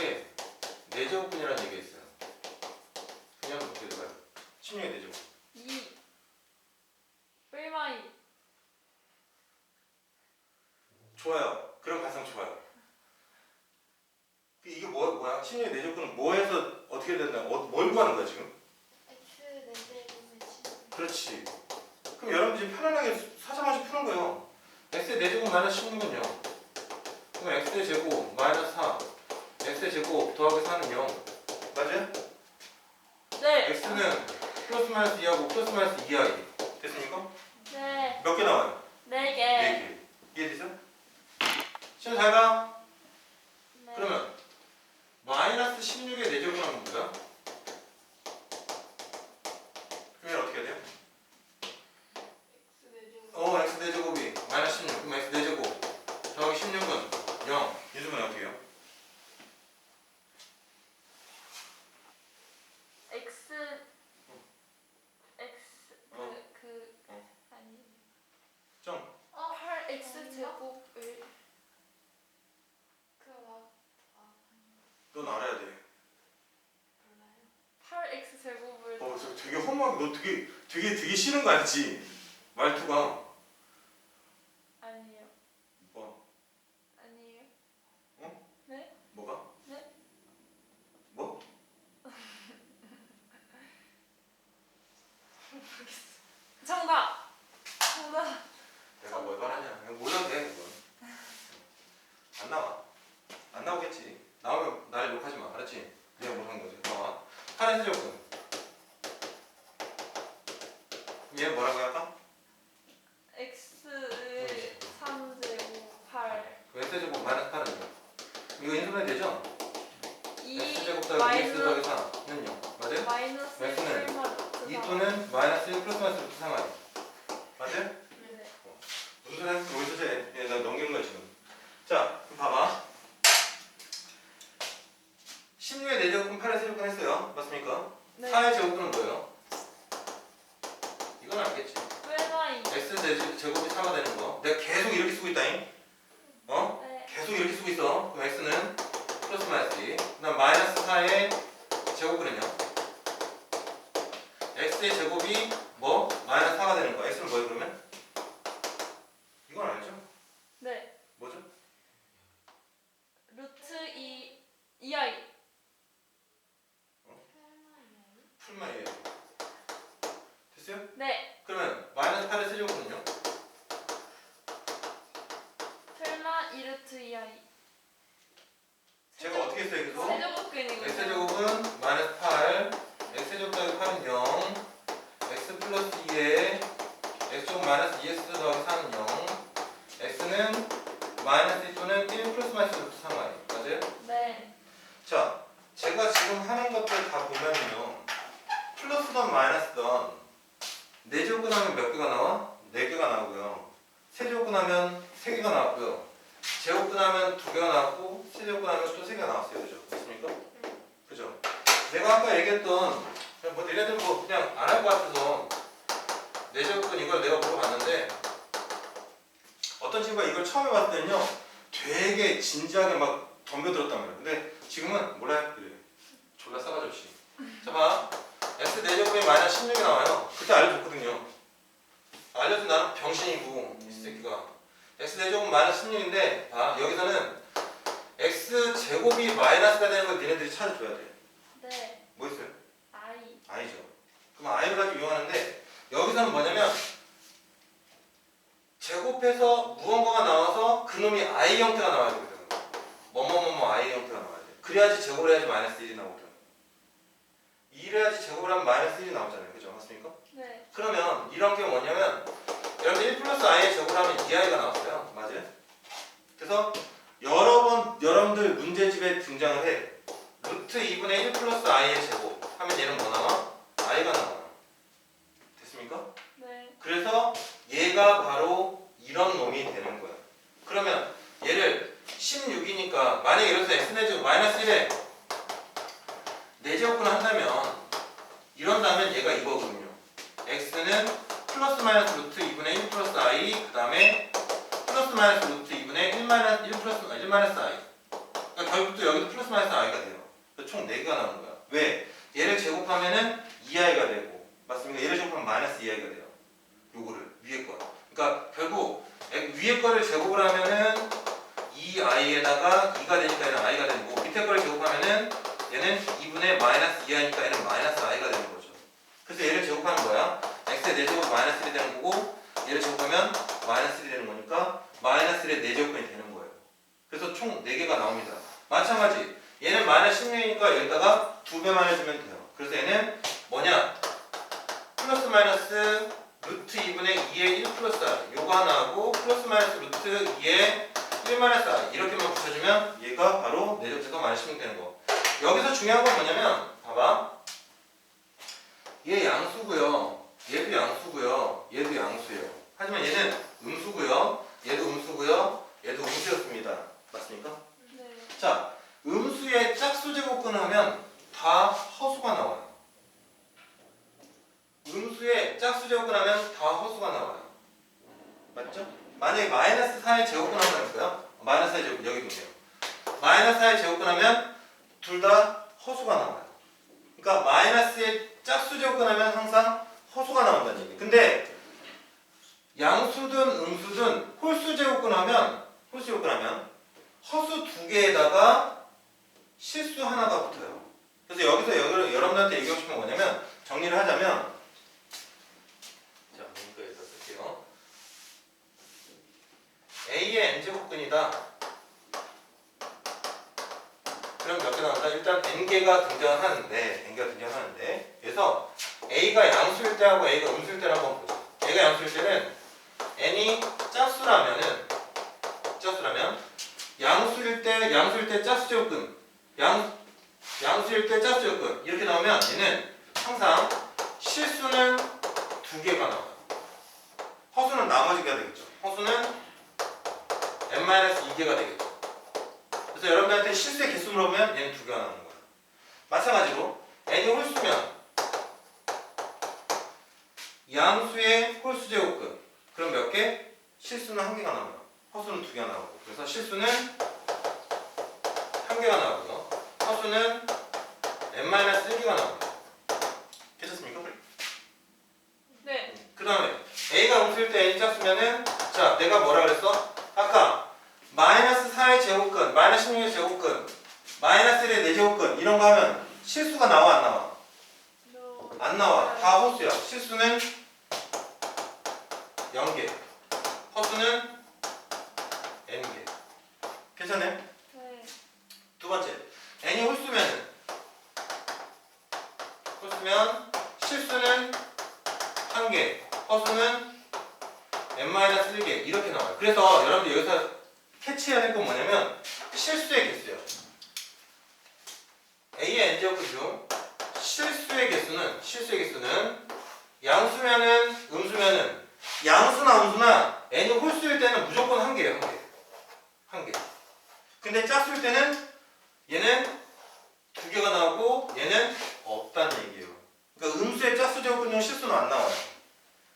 16의 4제곱분이라는 얘기가 있어요. 그냥 어떻게 될까요? 16의 4제곱. 2 뿔마이 좋아요. 그런 가상 좋아요. 이게 뭐, 뭐야? 16의 4제곱분은 뭐해서 어떻게 된다? 어, 뭘 구하는 거야 지금? X 네 내제곱의 칠. 그렇지. 그럼 여러분들이 편안하게 사자마자 푸는 거예요. x의 4제곱 마이너스 16은요. 그럼 x의 제곱 마이너스 4. X의 제곱 더하기 4는 0. 맞아요? 네 x는 플러스 마이너스 2하고 플러스 마이너스 2i. 됐습니까? 네, 몇 개 나와요? 네 개. 4개. 이해되죠? 시험 잘 가. 네. 그러면 마이너스 16의 4제곱은 하면 뭐야? 그러면 어떻게 돼요? X 네 내제곱. 어, x 4제곱이 마이너스 16. 그럼 x 4제곱 더하기 16은 0. 유주문이 어떻게 해요? x x 어. 그, 그 아니 점. 어 8 x 제곱을 그거 아 넌 알아야 돼. 몰라요. 8 x 제곱을 어, 저 되게 허무하게 너 되게 되게 되게 싫은 거 알지? 말투가 아니에요 뭐 아니에요 어? 네 뭐가? 네. 뭐? 정답 정답 내가 뭘 말하냐? 그냥 몰라도 돼, 그건. 안 나와. 안 나오겠지. 나오면 날 욕하지 마. 알았지? 내가 못한 거지. 나와. 파란 세제곱은. 얘 뭐라고 할까? x의 3 제곱 8 그 x제곱 마이너스 8은 0. 이거 인수분해 되죠? 2 x제곱 더하기 x 더하기 4는 0. 맞아요? 마이너스 X는 1 마이너스 2 또는 마이너스 1 플러스 마이너스 루트 상하이. 맞아요? 네. 무슨 소리 하는지 모르겠어, 쟤. 얘, 나 넘기는 거야, 지금. 자, 그럼 봐봐. 16의 4제곱은 8의 세제곱은 했어요. 맞습니까? 네. 4의 제곱은 뭐예요? 이건 알겠지. 뿔마이 x 제- 제곱이 4가 되는 거. 내가 계속 이렇게 쓰고 있다잉. 어? 네. 계속 이렇게 쓰고 있어. 그럼 x는 플러스 마이너스 2. 그 다음 마이너스 4의 제곱은요? x의 제곱이 뭐? 마이너스 4가 되는 거. x는 뭐예요, 그러면? 이건 알죠? 네. 뭐죠? 루트 2 2i 설마요? 풀만이에요. 됐어요? 네. 그러면 마이너스 8의 세제곱은요? 설마 2루트 2i 제가 어떻게 했어요, 여기서? 세제곱근이군요. x제곱은 마이너스 8, x제곱 더하기 8은 0, x 플러스 2에 x제곱 마이너스 2x 더하기 4는 0, x는 마이너스 2 또는 1 플러스 마이너스 루트 3y. 맞아요? 네. 자, 제가 지금 하는 것들 다 보면요. 플러스던 마이너스던 4제곱근 하면 몇 개가 나와? 4개가 나오고요. 세제곱근 하면 3개가 나왔고요. 제곱근 하면 2개가 나왔고 세제곱근 하면 또 3개가 나왔어요. 그죠? 맞습니까? 그죠? 내가 아까 얘기했던 뭐 얘네들 뭐 그냥 안 할 것 같아서 4제곱근 이걸 내가 물어봤는데 어떤 친구가 이걸 처음에 봤을 때는요 되게 진지하게 막 덤벼들었단 말이야. 근데 지금은 몰라요. 그래. 졸라 싸가지 없이. 자 봐. x 4제곱에 마이너스 16이 나와요. 그때 알려줬거든요. 알려준 나는 병신이고 이 새끼가. x 4제곱 마이너스 16인데 봐. 여기서는 x 제곱이 마이너스가 되는 걸 니네들이 찾아줘야 돼. 네. 뭐 있어요? i i죠. 그럼 i를 가지고 이용하는데 여기서는 뭐냐면 제곱해서 무언가가 나와서 그놈이 i 형태가 나와야 되거든. 뭐뭐뭐뭐 i 형태가 나와야 돼. 그래야지 제곱을 해야지 마이너스 1이 나오거든. 2를 해야지 제곱을 하면 마이너스 1이 나오잖아요. 그죠? 맞습니까? 네. 그러면 이런 게 뭐냐면 여러분 1 플러스 i의 제곱을 하면 2i가 나왔어요. 맞아요? 그래서 여러 번 여러분들 문제집에 등장을 해. 루트 2분의 1 플러스 i의 제곱 하면 얘는 뭐 나와? I가 나와. 됐습니까? 네. 그래서 얘가 바로 이런 놈이 되는 거야. 그러면 얘를 16이니까 만약에 이래서 x 내제곱 마이너스 1에 4제곱분을 한다면 이런다면 얘가 이거거든요. x는 플러스 마이너스 루트 2분의 1 플러스 i 그 다음에 플러스 마이너스 루트 2분의 1 마이너스 1 플러스 1 마이너스 i 그러니까 결국 또 여기도 플러스 마이너스 i가 돼요. 총 4개가 나오는 거야. 왜? 얘를 제곱하면은 2i가 되고 맞습니까? 얘를 제곱하면 마이너스 2i가 돼요. 요거를 위에 거. 그러니까 결국 에- 위에 거를 제곱을 하면은 2i에다가 2가 되니까 얘는 i가 되는 거고 밑에 거를 제곱하면은 얘는 2분의 마이너스 2i니까 얘는 마이너스 i가 되는 거죠. 그래서 얘를 제곱하는 거야. x의 4제곱 마이너스 1이 되는 거고 얘를 제곱하면 마이너스 1이 되는 거니까 마이너스 1의 4제곱근이 되는 거예요. 그래서 총 4개가 나옵니다. 마찬가지 얘는 마이너스 16이니까 여기다가 2배만 해주면 돼요. 그래서 얘는 뭐냐? 플러스 마이너스 루트 2분의 2의 1 플러스 r 요거 하나 하고 플러스 마이너스 루트 2의 1 마이너스 r 이렇게만 붙여주면 얘가 바로 내적제곱 16 되는 거. 여기서 중요한 건 뭐냐면 봐봐. 얘 양수고요. 얘도 양수고요. 얘도 양수예요. 하지만 얘는 음수고요. 얘도 음수고요. 얘도 음수였습니다. 맞습니까? 네. 자, 음수의 짝수 제곱근 하면 다 허수가 나와요. 음수의 짝수 제곱근 하면 다 허수가 나와요. 맞죠? 만약에 마이너스 4의 제곱근 하면 할까요? 마이너스 4의 제곱근 여기 보세요. 마이너스 4의 제곱근 하면 둘 다 허수가 나와요. 그러니까 마이너스의 짝수 제곱근 하면 항상 허수가 나온다는 얘기. 근데 양수든 음수든 홀수 제곱근 하면 홀수 제곱근 하면 허수 두 개에다가 실수 하나가 붙어요. 그래서 여기서 여- 여러분들한테 얘기하고 싶은 건 뭐냐면 정리를 하자면 자, 문구에서 쓸게요. A의 n제곱근이다. 그럼 몇 개 나온다? 일단 n개가 등장하는데 n개가 등장하는데 그래서 A가 양수일 때하고 A가 음수일 때를 한번 보자. A가 양수일 때는 n이 짝수라면은 짝수라면 양수일 때 양수일 때 짝수 제곱근 양 양수일 때 짝수 제곱근 이렇게 나오면 얘는 항상 실수는 두 개가 나와요. 허수는 나머지가 되겠죠. 허수는 n-2개가 되겠죠. 그래서 여러분들한테 실수의 개수 물어보면 얘는 두 개가 나오는 거예요. 마찬가지로 n이 홀수면 양수의 홀수 제곱근 그럼 몇 개? 실수는 한 개가 나와요. 허수는 두 개가 나오고 그래서 실수는 한 개가 나오고요. 허수는 n-1개가 나옵니다. 괜찮습니까? 네. 그 다음에 a가 음수일 때 n이 짝수면은 자 내가 뭐라 그랬어? 아까 마이너스 4의 제곱근 마이너스 16의 제곱근 마이너스 1의 4제곱근 이런 거 하면 실수가 나와 안 나와? 너. 안 나와 다 호수야 실수는 0개 허수는 n개 괜찮네? 네. 두 번째 n이 홀수면은 홀수면 실수는 한 개, 허수는 n-1개 이렇게 나와요. 그래서 여러분들 여기서 캐치해야 될 건 뭐냐면 실수의 개수예요. a의 n제곱근 중 실수의 개수는 실수의 개수는 양수면은 음수면은 양수나 음수나 n이 홀수일 때는 무조건 한 개예요, 한 개. 한 개. 근데 짝수일 때는 얘는 두 개가 나오고 얘는 없다는 얘기예요. 그러니까 음수의 짝수 제곱근 중 실수는 안 나와요.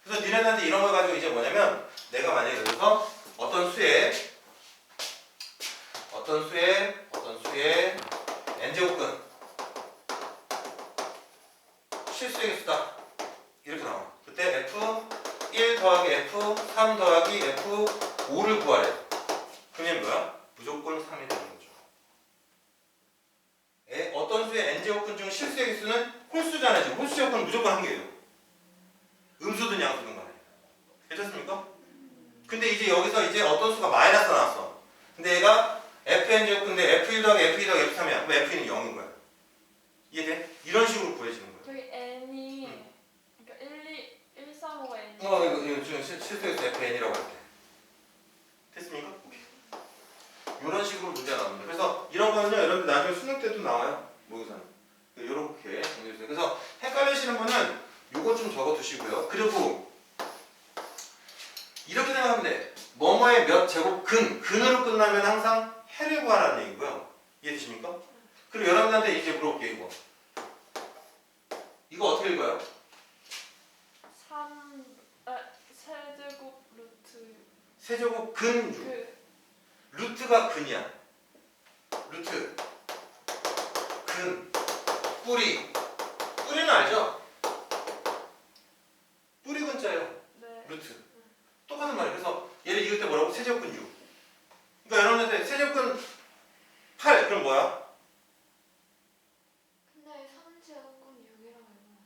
그래서 니네들한테 이런 걸 가지고 이제 뭐냐면 내가 만약에 여기서 어떤 수에 어떤 수에 어떤 수에 n 제곱근 실수의 개수다 이렇게 나와. 그때 f 1 더하기 f 3 더하기 f 5를 구하래. 그러면 뭐야? 무조건 3이 되는 거죠. 에, 어떤 수의 n제곱근 중 실수의 개수는 홀수잖아요. 지금 홀수 제곱근은 무조건 한 개예요. 음수든 양수든 간에. 괜찮습니까? 근데 이제 여기서 이제 어떤 수가 마이너스 나왔어. 근데 얘가 fn 제곱근데 f1 더하기 f2 더하기 f3이야. 그럼 f는 0인 거야. 이해돼? 이런 식으로 구해지는 거야. 저기 n이 응. 그러니까 1, 2, 1, 3, 5가 n. 어, 이거, 이거 지금 실- 실수에서 fn이라고 할게. 됐습니까? 오케이. 이런 식으로 문제가 나옵니다. 그래서 이런 거는요, 여러분들 나중에 수능 때도 나와요. 모의고사는. 이렇게 정리해주세요. 그래서 헷갈리시는 분은 요거 좀 적어 두시고요. 그리고 이렇게 생각하면 돼. 뭐뭐의 몇 제곱 근, 근으로 끝나면 항상 해를 구하라는 얘기고요. 이해되십니까? 그리고 여러분들한테 이제 물어볼게요, 이거. 이거 어떻게 읽어요? 3, 아, 세제곱 루트 세제곱 근 중. 그 루트가 근이야. 루트 근 뿌리 뿌리는 알죠? 뿌리 근자예요 네. 루트 똑같은 말이에요 그래서 얘를 이을 때 뭐라고? 세제곱근 6 그러니까 여러분한테 세제곱 근 8 그럼 뭐야? 근데 3제곱은 6이라고 읽으면 안 돼요.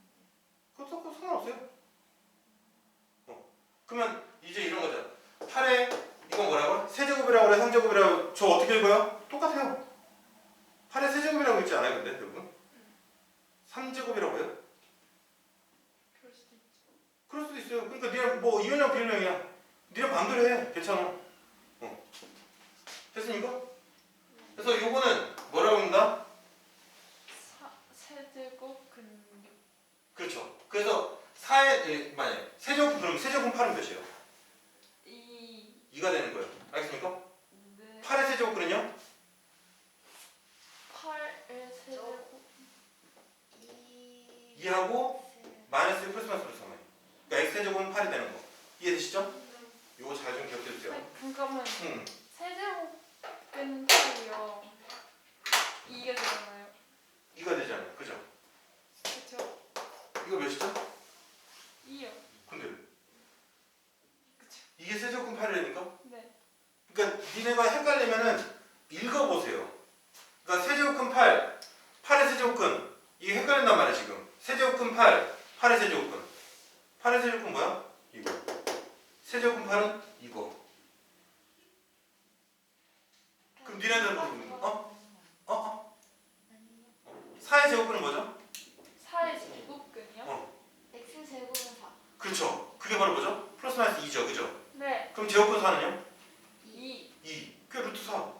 그것도 그 상관없어요 어. 그러면 이제 이런 거죠 8에 이건 뭐라고? 세제곱이라고 그래 3제곱이라고 저 어떻게 읽어요? 똑같아요 8에 세제곱이라고 읽지 않아요 근데 여러분? 3제곱이라고 해요? 그럴 수도 있죠. 그럴 수도 있어요. 그러니까 니네 뭐 이현영 비현영이야. 니네 마음대로 해. 괜찮아. 어. 됐습니까? 그래서 요거는 뭐라고 합니다? 사 세제곱 근육. 그렇죠. 그래서 4의 만약 세제곱 그럼 세제곱 8은 몇이에요? 이 2가 되는 거예요. 알겠습니까? 네. 8의 세제곱은요? 8의 세제곱 2 2하고 마이너스 1 플러스 마이너스 플러스 3. 그러니까 x 세제곱은 8이 되는 거. 이해되시죠? 요거 잘 좀 기억해 주세요. 잠깐만 음. 세제곱 근육이요. 이게 되잖아요. 2가 되잖아요. 그죠? 그쵸? 이거 몇이죠? 2요. 근데 그쵸? 이게 세제곱 8이라니까? 네. 그러니까 니네가 헷갈리면은 읽어보세요. 그러니까 세제곱근 8, 8의 세제곱근 이게 헷갈린단 말이야 지금. 세제곱근 8, 8의 세제곱근. 8의 세제곱근 뭐야? 이거. 세제곱근 8은 이거. 그럼 니네들 뭐 어? 어? 어? 4의 제곱근은 뭐죠? 4의 제곱근이요? 어. x 제곱은 4. 그렇죠. 그게 바로 뭐죠? 플러스 마이너스 2죠. 그죠? 네. 그럼 제곱근 4는요? 2. 2. 그게 루트 4.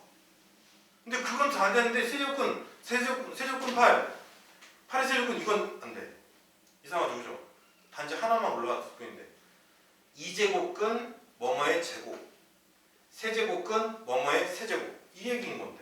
근데 그건 다 안 되는데 세제곱근 세제곱 세제곱근 8. 8의 세제곱근 이건 안 돼. 이상하죠, 그죠? 단지 하나만 올라갔을 뿐인데. 2제곱근 뭐뭐의 제곱. 세제곱근 뭐뭐의 세제곱. 이 얘기인 건데.